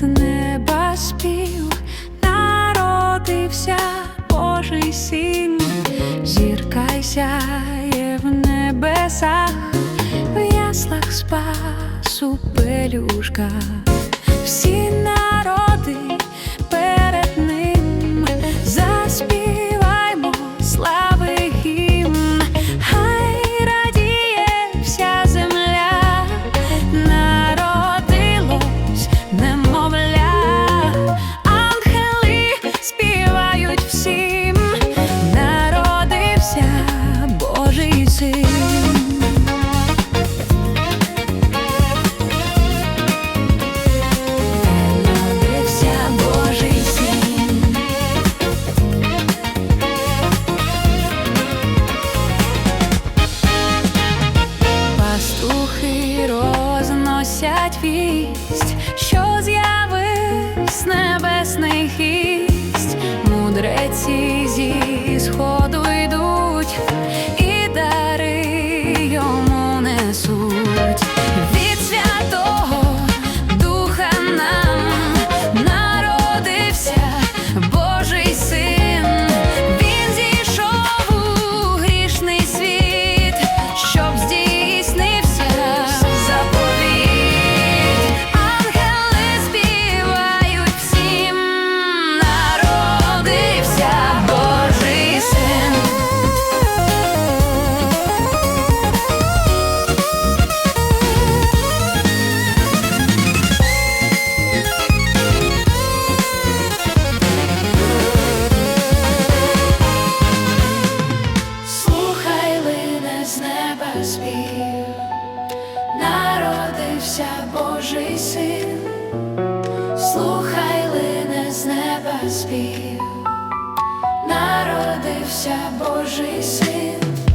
З неба спів, народився Божий син, зірка сяє в небесах, в яслах спасу пелюшка, всі розносять вість, що з'явивсь небесний хість, мудреці зі народився Божий син, слухай, лине з неба спів, народився Божий син.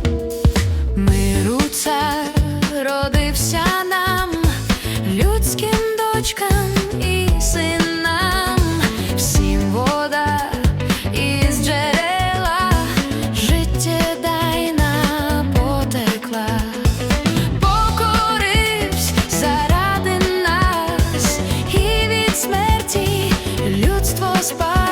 pass.